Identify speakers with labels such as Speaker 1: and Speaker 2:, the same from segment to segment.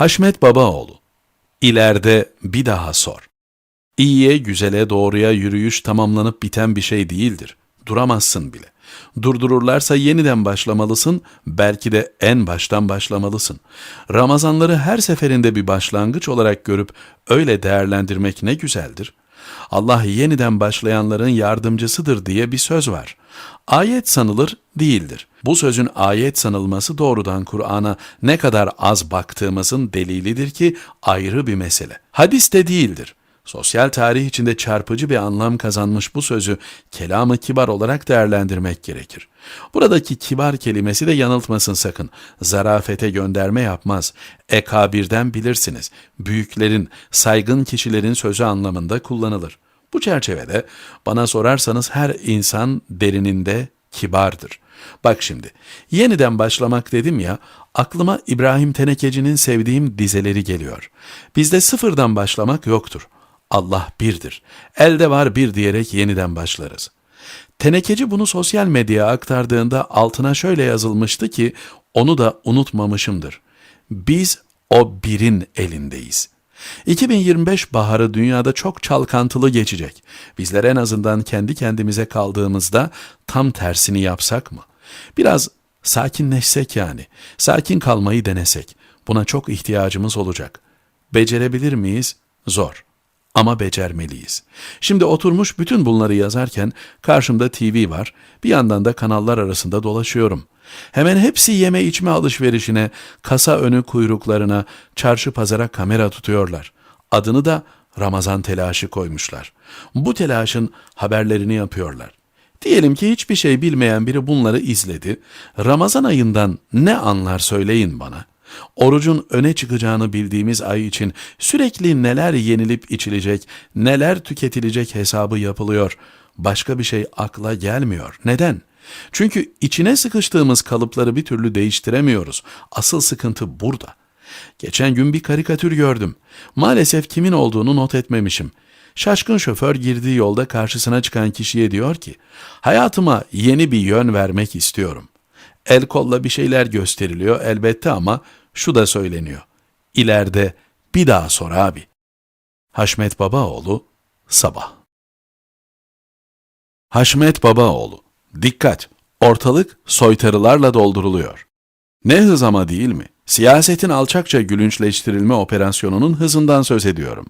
Speaker 1: Haşmet Babaoğlu İleride bir daha sor. İyiye, güzele, doğruya yürüyüş tamamlanıp biten bir şey değildir. Duramazsın bile. Durdururlarsa yeniden başlamalısın, belki de en baştan başlamalısın. Ramazanları her seferinde bir başlangıç olarak görüp öyle değerlendirmek ne güzeldir. Allah yeniden başlayanların yardımcısıdır diye bir söz var. Ayet sanılır değildir. Bu sözün ayet sanılması doğrudan Kur'an'a ne kadar az baktığımızın delilidir ki ayrı bir mesele. Hadis de değildir. Sosyal tarih içinde çarpıcı bir anlam kazanmış bu sözü kelamı kibar olarak değerlendirmek gerekir. Buradaki kibar kelimesi de yanıltmasın sakın. Zarafete gönderme yapmaz. Ekabirden bilirsiniz. Büyüklerin, saygın kişilerin sözü anlamında kullanılır. Bu çerçevede bana sorarsanız her insan derininde kibardır. Bak şimdi, yeniden başlamak dedim ya, aklıma İbrahim Tenekeci'nin sevdiğim dizeleri geliyor. Bizde sıfırdan başlamak yoktur. Allah birdir. Elde var bir diyerek yeniden başlarız. Tenekeci bunu sosyal medyaya aktardığında altına şöyle yazılmıştı ki onu da unutmamışımdır. Biz o birin elindeyiz. 2025 baharı dünyada çok çalkantılı geçecek. Bizler en azından kendi kendimize kaldığımızda tam tersini yapsak mı? Biraz sakinleşsek yani. Sakin kalmayı denesek. Buna çok ihtiyacımız olacak. Becerebilir miyiz? Zor ama becermeliyiz. Şimdi oturmuş bütün bunları yazarken karşımda TV var, bir yandan da kanallar arasında dolaşıyorum. Hemen hepsi yeme içme alışverişine, kasa önü kuyruklarına, çarşı pazara kamera tutuyorlar. Adını da Ramazan telaşı koymuşlar. Bu telaşın haberlerini yapıyorlar. Diyelim ki hiçbir şey bilmeyen biri bunları izledi. Ramazan ayından ne anlar söyleyin bana. Orucun öne çıkacağını bildiğimiz ay için sürekli neler yenilip içilecek, neler tüketilecek hesabı yapılıyor. Başka bir şey akla gelmiyor. Neden? Çünkü içine sıkıştığımız kalıpları bir türlü değiştiremiyoruz. Asıl sıkıntı burada. Geçen gün bir karikatür gördüm. Maalesef kimin olduğunu not etmemişim. Şaşkın şoför girdiği yolda karşısına çıkan kişiye diyor ki, hayatıma yeni bir yön vermek istiyorum. El kolla bir şeyler gösteriliyor elbette ama şu da söyleniyor. İleride bir daha sor abi. Haşmet Babaoğlu, Sabah Haşmet Babaoğlu, dikkat, ortalık soytarılarla dolduruluyor. Ne hız ama değil mi? Siyasetin alçakça gülünçleştirilme operasyonunun hızından söz ediyorum.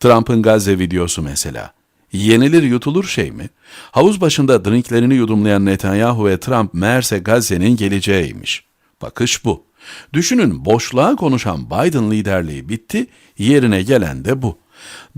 Speaker 1: Trump'ın Gazze videosu mesela. Yenilir yutulur şey mi? Havuz başında drinklerini yudumlayan Netanyahu ve Trump meğerse Gazze'nin geleceğiymiş. Bakış bu. Düşünün boşluğa konuşan Biden liderliği bitti, yerine gelen de bu.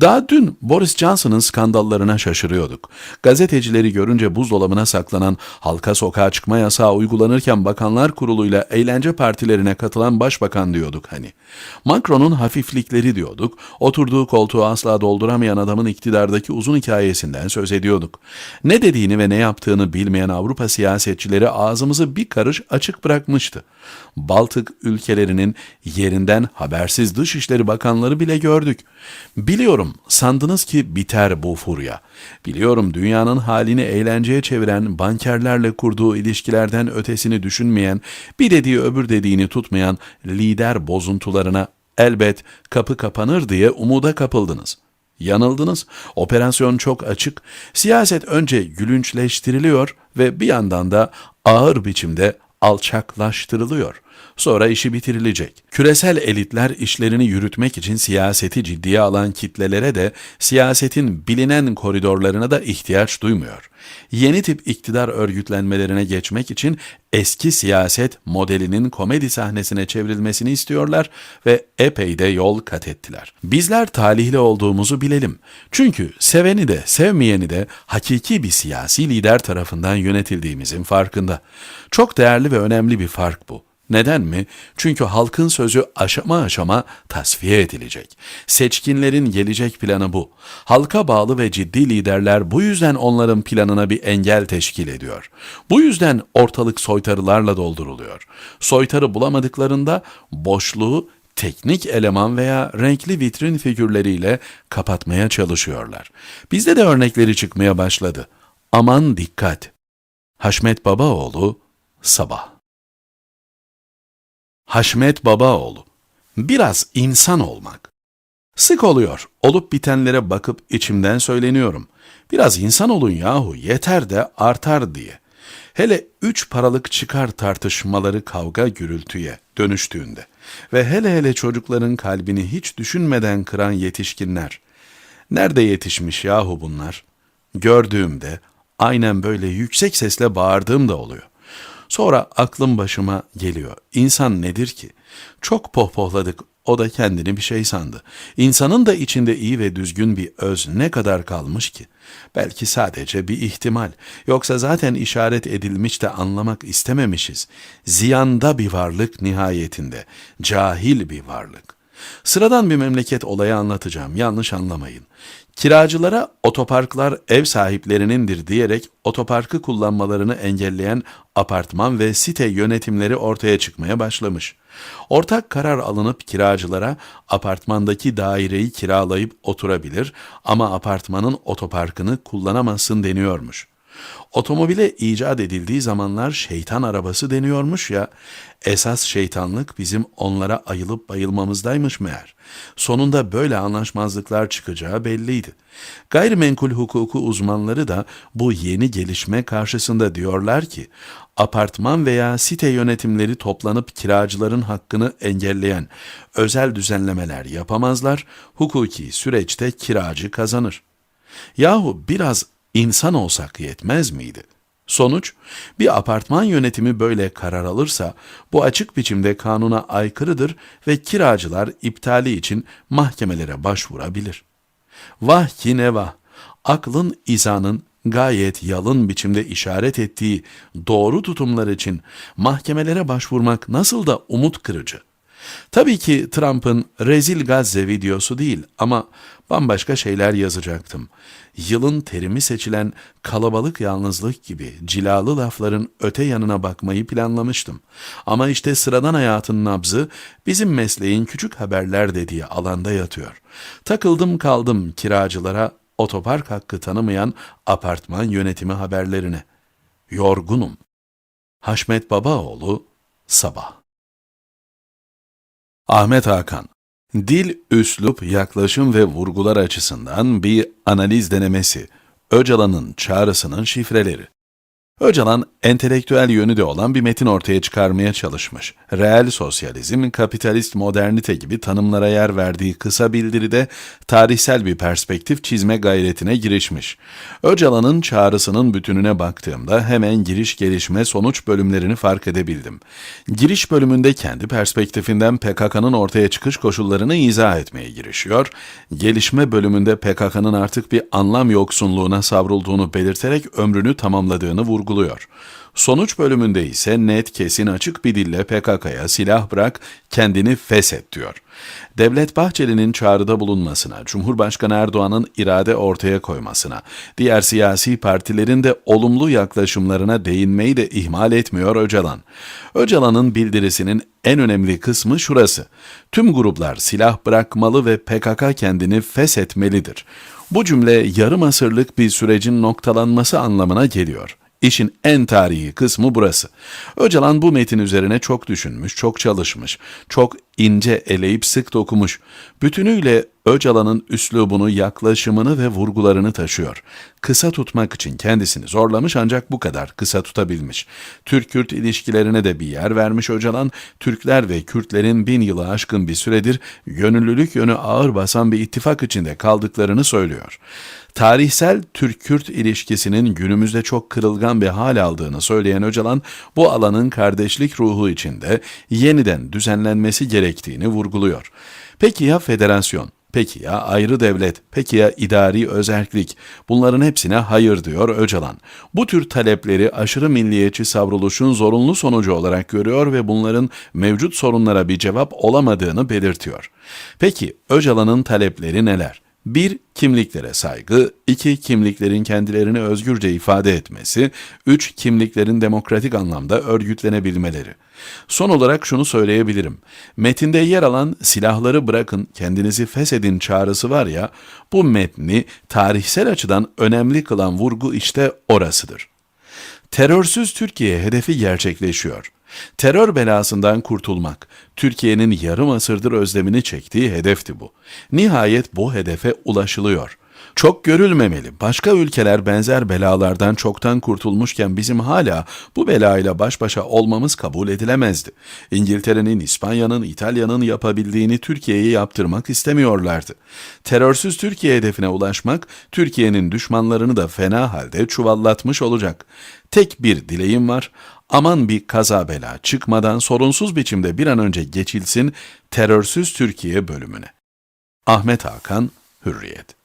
Speaker 1: Daha dün Boris Johnson'ın skandallarına şaşırıyorduk. Gazetecileri görünce buzdolabına saklanan halka sokağa çıkma yasağı uygulanırken bakanlar kuruluyla eğlence partilerine katılan başbakan diyorduk hani. Macron'un hafiflikleri diyorduk. Oturduğu koltuğu asla dolduramayan adamın iktidardaki uzun hikayesinden söz ediyorduk. Ne dediğini ve ne yaptığını bilmeyen Avrupa siyasetçileri ağzımızı bir karış açık bırakmıştı. Baltık ülkelerinin yerinden habersiz dışişleri bakanları bile gördük. Biliyorum sandınız ki biter bu furya. Biliyorum dünyanın halini eğlenceye çeviren, bankerlerle kurduğu ilişkilerden ötesini düşünmeyen, bir dediği öbür dediğini tutmayan lider bozuntularına elbet kapı kapanır diye umuda kapıldınız. Yanıldınız. Operasyon çok açık. Siyaset önce gülünçleştiriliyor ve bir yandan da ağır biçimde alçaklaştırılıyor. Sonra işi bitirilecek. Küresel elitler işlerini yürütmek için siyaseti ciddiye alan kitlelere de siyasetin bilinen koridorlarına da ihtiyaç duymuyor. Yeni tip iktidar örgütlenmelerine geçmek için eski siyaset modelinin komedi sahnesine çevrilmesini istiyorlar ve epey de yol kat ettiler. Bizler talihli olduğumuzu bilelim. Çünkü seveni de sevmeyeni de hakiki bir siyasi lider tarafından yönetildiğimizin farkında. Çok değerli ve önemli bir fark bu. Neden mi? Çünkü halkın sözü aşama aşama tasfiye edilecek. Seçkinlerin gelecek planı bu. Halka bağlı ve ciddi liderler bu yüzden onların planına bir engel teşkil ediyor. Bu yüzden ortalık soytarılarla dolduruluyor. Soytarı bulamadıklarında boşluğu teknik eleman veya renkli vitrin figürleriyle kapatmaya çalışıyorlar. Bizde de örnekleri çıkmaya başladı. Aman dikkat. Haşmet Babaoğlu, Sabah Haşmet Babaoğlu. Biraz insan olmak. Sık oluyor. Olup bitenlere bakıp içimden söyleniyorum. Biraz insan olun yahu yeter de artar diye. Hele üç paralık çıkar tartışmaları kavga gürültüye dönüştüğünde ve hele hele çocukların kalbini hiç düşünmeden kıran yetişkinler. Nerede yetişmiş yahu bunlar? Gördüğümde aynen böyle yüksek sesle bağırdığım da oluyor. Sonra aklım başıma geliyor. İnsan nedir ki? Çok pohpohladık, o da kendini bir şey sandı. İnsanın da içinde iyi ve düzgün bir öz ne kadar kalmış ki? Belki sadece bir ihtimal. Yoksa zaten işaret edilmiş de anlamak istememişiz. Ziyanda bir varlık nihayetinde. Cahil bir varlık. Sıradan bir memleket olayı anlatacağım. Yanlış anlamayın. Kiracılara otoparklar ev sahiplerinindir diyerek otoparkı kullanmalarını engelleyen apartman ve site yönetimleri ortaya çıkmaya başlamış. Ortak karar alınıp kiracılara apartmandaki daireyi kiralayıp oturabilir ama apartmanın otoparkını kullanamazsın deniyormuş. Otomobile icat edildiği zamanlar şeytan arabası deniyormuş ya, esas şeytanlık bizim onlara ayılıp bayılmamızdaymış meğer. Sonunda böyle anlaşmazlıklar çıkacağı belliydi. Gayrimenkul hukuku uzmanları da bu yeni gelişme karşısında diyorlar ki, apartman veya site yönetimleri toplanıp kiracıların hakkını engelleyen özel düzenlemeler yapamazlar, hukuki süreçte kiracı kazanır. Yahu biraz insan olsak yetmez miydi? Sonuç, bir apartman yönetimi böyle karar alırsa bu açık biçimde kanuna aykırıdır ve kiracılar iptali için mahkemelere başvurabilir. Vah ki ne vah, aklın izanın gayet yalın biçimde işaret ettiği doğru tutumlar için mahkemelere başvurmak nasıl da umut kırıcı. Tabii ki Trump'ın rezil Gazze videosu değil ama bambaşka şeyler yazacaktım. Yılın terimi seçilen kalabalık yalnızlık gibi cilalı lafların öte yanına bakmayı planlamıştım. Ama işte sıradan hayatın nabzı bizim mesleğin küçük haberler dediği alanda yatıyor. Takıldım kaldım kiracılara otopark hakkı tanımayan apartman yönetimi haberlerine. Yorgunum. Haşmet Babaoğlu, Sabah Ahmet Hakan Dil, üslup, yaklaşım ve vurgular açısından bir analiz denemesi. Öcalan'ın çağrısının şifreleri. Öcalan, entelektüel yönü de olan bir metin ortaya çıkarmaya çalışmış. Reel sosyalizm, kapitalist modernite gibi tanımlara yer verdiği kısa bildiride tarihsel bir perspektif çizme gayretine girişmiş. Öcalan'ın çağrısının bütününe baktığımda hemen giriş gelişme sonuç bölümlerini fark edebildim. Giriş bölümünde kendi perspektifinden PKK'nın ortaya çıkış koşullarını izah etmeye girişiyor. Gelişme bölümünde PKK'nın artık bir anlam yoksunluğuna savrulduğunu belirterek ömrünü tamamladığını vurguluyor vurguluyor. Sonuç bölümünde ise net kesin açık bir dille PKK'ya silah bırak, kendini feshet diyor. Devlet Bahçeli'nin çağrıda bulunmasına, Cumhurbaşkanı Erdoğan'ın irade ortaya koymasına, diğer siyasi partilerin de olumlu yaklaşımlarına değinmeyi de ihmal etmiyor Öcalan. Öcalan'ın bildirisinin en önemli kısmı şurası. Tüm gruplar silah bırakmalı ve PKK kendini feshetmelidir. Bu cümle yarım asırlık bir sürecin noktalanması anlamına geliyor. İşin en tarihi kısmı burası. Öcalan bu metin üzerine çok düşünmüş, çok çalışmış, çok ince eleyip sık dokumuş. Bütünüyle Öcalan'ın üslubunu, yaklaşımını ve vurgularını taşıyor. Kısa tutmak için kendisini zorlamış ancak bu kadar kısa tutabilmiş. Türk-Kürt ilişkilerine de bir yer vermiş Öcalan, Türkler ve Kürtlerin bin yılı aşkın bir süredir gönüllülük yönü ağır basan bir ittifak içinde kaldıklarını söylüyor. Tarihsel Türk-Kürt ilişkisinin günümüzde çok kırılgan bir hal aldığını söyleyen Öcalan, bu alanın kardeşlik ruhu içinde yeniden düzenlenmesi gerektiğini vurguluyor. Peki ya federasyon? Peki ya ayrı devlet, peki ya idari özerklik? Bunların hepsine hayır diyor Öcalan. Bu tür talepleri aşırı milliyetçi savruluşun zorunlu sonucu olarak görüyor ve bunların mevcut sorunlara bir cevap olamadığını belirtiyor. Peki Öcalan'ın talepleri neler? 1. Kimliklere saygı, 2. Kimliklerin kendilerini özgürce ifade etmesi, 3. Kimliklerin demokratik anlamda örgütlenebilmeleri. Son olarak şunu söyleyebilirim. Metinde yer alan silahları bırakın kendinizi feshedin çağrısı var ya, bu metni tarihsel açıdan önemli kılan vurgu işte orasıdır. Terörsüz Türkiye hedefi gerçekleşiyor. Terör belasından kurtulmak, Türkiye'nin yarım asırdır özlemini çektiği hedefti bu. Nihayet bu hedefe ulaşılıyor. Çok görülmemeli. Başka ülkeler benzer belalardan çoktan kurtulmuşken bizim hala bu belayla baş başa olmamız kabul edilemezdi. İngiltere'nin, İspanya'nın, İtalya'nın yapabildiğini Türkiye'ye yaptırmak istemiyorlardı. Terörsüz Türkiye hedefine ulaşmak, Türkiye'nin düşmanlarını da fena halde çuvallatmış olacak. Tek bir dileğim var, aman bir kaza bela çıkmadan sorunsuz biçimde bir an önce geçilsin terörsüz Türkiye bölümüne. Ahmet Hakan, Hürriyet